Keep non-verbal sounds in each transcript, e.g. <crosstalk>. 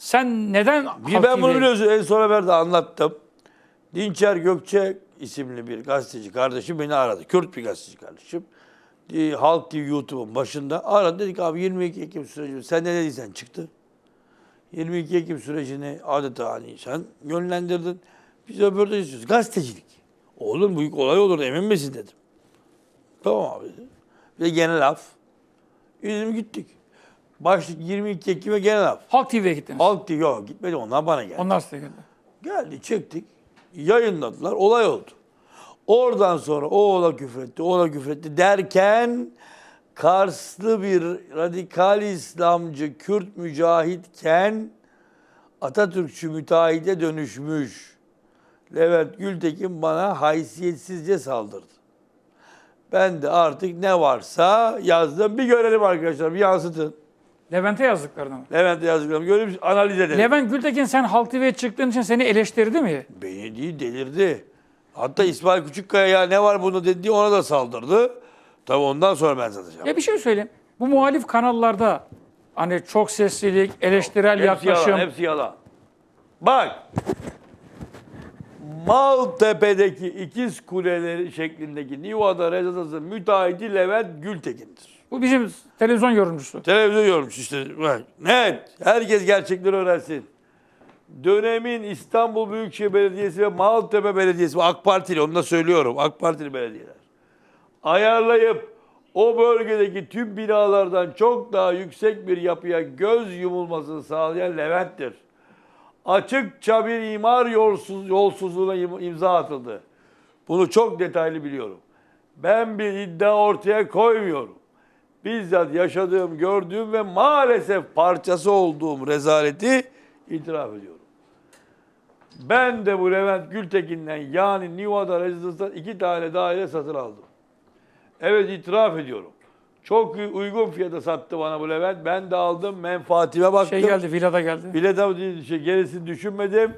Sen neden Bir ben bunu biliyorsun en son haberde anlattım. Dinçer Gökçe isimli bir gazeteci kardeşim beni aradı. Kürt bir gazeteci kardeşim. Ee, Halk TV YouTube'un başında aradı. Dedik abi 22 Ekim süreci sen ne dediysen çıktı. 22 Ekim sürecini adeta hani sen yönlendirdin. Biz röportaj istiyoruz. Gazetecilik. Oğlum büyük olay olur emin misin dedim. Tamam abi dedi. Ve genel af. Bizim gittik. Başlık 22 Ekim'e genel af. Halk TV'ye gittiniz. Halk TV yok gitmedi onlar bana geldi. Onlar size geldi. Geldi çektik. Yayınladılar. Olay oldu. Oradan sonra o ola küfretti, o ola küfretti derken Karslı bir radikal İslamcı Kürt mücahitken Atatürkçü müteahhide dönüşmüş. Levent Gültekin bana haysiyetsizce saldırdı. Ben de artık ne varsa yazdım. Bir görelim arkadaşlar, bir yansıtın. Levent'e yazdıklarını mı? Levent'e yazdıklarımı görelim, analiz edelim. Levent Gültekin sen Halk TV'ye çıktığın için seni eleştirdi mi? Beni değil delirdi. Hatta İsmail Küçükkaya ya ne var bunda dedi ona da saldırdı. Tabii ondan sonra ben satacağım. Ya bir şey söyleyeyim. Bu muhalif kanallarda hani çok seslilik, eleştirel hepsi yaklaşım. yalan, hepsi yalan. Bak. Maltepe'deki ikiz kuleleri şeklindeki Niva'da rezidası müteahhiti Levent Gültekin'dir. Bu bizim televizyon yorumcusu. Televizyon yormuş işte. Net. Herkes gerçekleri öğrensin. Dönemin İstanbul Büyükşehir Belediyesi ve Maltepe Belediyesi, bu AK Partili onu da söylüyorum. AK Partili belediyeler. Ayarlayıp o bölgedeki tüm binalardan çok daha yüksek bir yapıya göz yumulmasını sağlayan Levent'tir. Açıkça bir imar yolsuz, yolsuzluğuna im- imza atıldı. Bunu çok detaylı biliyorum. Ben bir iddia ortaya koymuyorum. Bizzat yaşadığım, gördüğüm ve maalesef parçası olduğum rezaleti itiraf ediyorum. Ben de bu Levent Gültekin'den yani Niva'da rezidanstan iki tane daire satın aldım. Evet itiraf ediyorum. Çok uygun fiyata sattı bana bu Levent. Ben de aldım menfaatime baktım. Şey geldi, villada geldi. De şey, gerisini düşünmedim.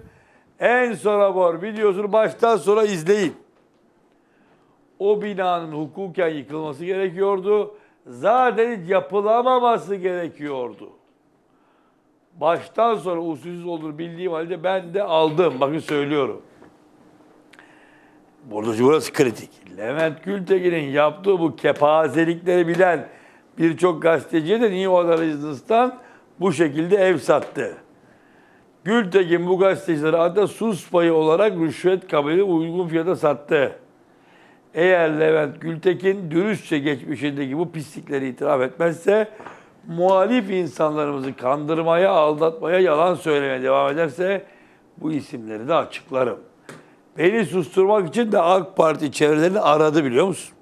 En son rapor videosunu baştan sona izleyin. O binanın hukuken yıkılması gerekiyordu. Zaten hiç yapılamaması gerekiyordu. Baştan sonra usulsüz olduğunu bildiğim halde ben de aldım. Bakın söylüyorum. Burada burası kritik. Levent Gültekin'in yaptığı bu kepazelikleri bilen birçok gazeteciye de New Order Rezidans'tan bu şekilde ev sattı. Gültekin bu gazetecilere adeta sus payı olarak rüşvet kabili uygun fiyata sattı. Eğer Levent Gültekin dürüstçe geçmişindeki bu pislikleri itiraf etmezse, muhalif insanlarımızı kandırmaya, aldatmaya, yalan söylemeye devam ederse bu isimleri de açıklarım. Beni susturmak için de AK Parti çevrelerini aradı biliyor musun?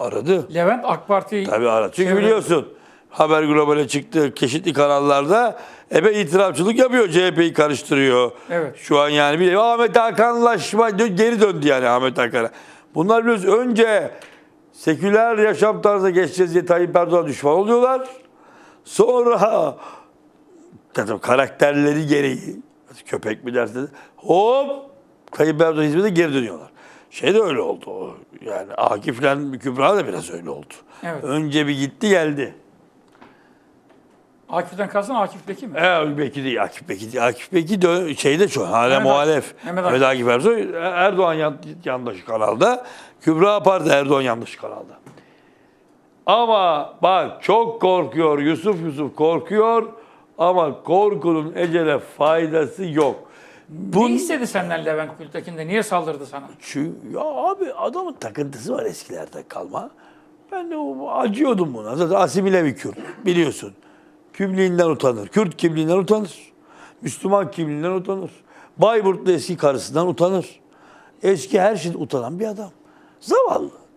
Aradı. Levent AK Parti Tabii aradı. Çünkü Çevre- biliyorsun Haber Global'e çıktı çeşitli kanallarda ebe itirafçılık yapıyor. CHP'yi karıştırıyor. Evet. Şu an yani bir Ahmet Hakanlaşma geri döndü yani Ahmet Hakan'a. Bunlar biliyoruz önce seküler yaşam tarzı geçeceğiz diye Tayyip Erdoğan düşman oluyorlar. Sonra <laughs> tabii karakterleri gereği köpek mi dersiniz hop Tayyip Erdoğan hizmetine geri dönüyorlar. Şey de öyle oldu. o. Yani Akif'le Kübra da biraz öyle oldu. Evet. Önce bir gitti geldi. Akif'ten kalsın Akif Beki mi? E, Beki değil, Akif Beki değil. Akif Beki dö- şeyde şu hala Mehmet muhalef. Akif, Mehmet Mehmet Akif Ersoy Erdoğan yan, yandaşı kanalda. Kübra Apar da Erdoğan yandaşı kanalda. Ama bak çok korkuyor Yusuf Yusuf korkuyor ama korkunun ecele faydası yok. Ne Bu istedi senden Levent Gültekin de? Niye saldırdı sana? Çünkü ya abi adamın takıntısı var eskilerden kalma. Ben de o- acıyordum buna. Zaten asimile bir Kürt biliyorsun. Kimliğinden utanır. Kürt kimliğinden utanır. Müslüman kimliğinden utanır. Bayburtlu eski karısından utanır. Eski her şeyden utanan bir adam. Zavallı.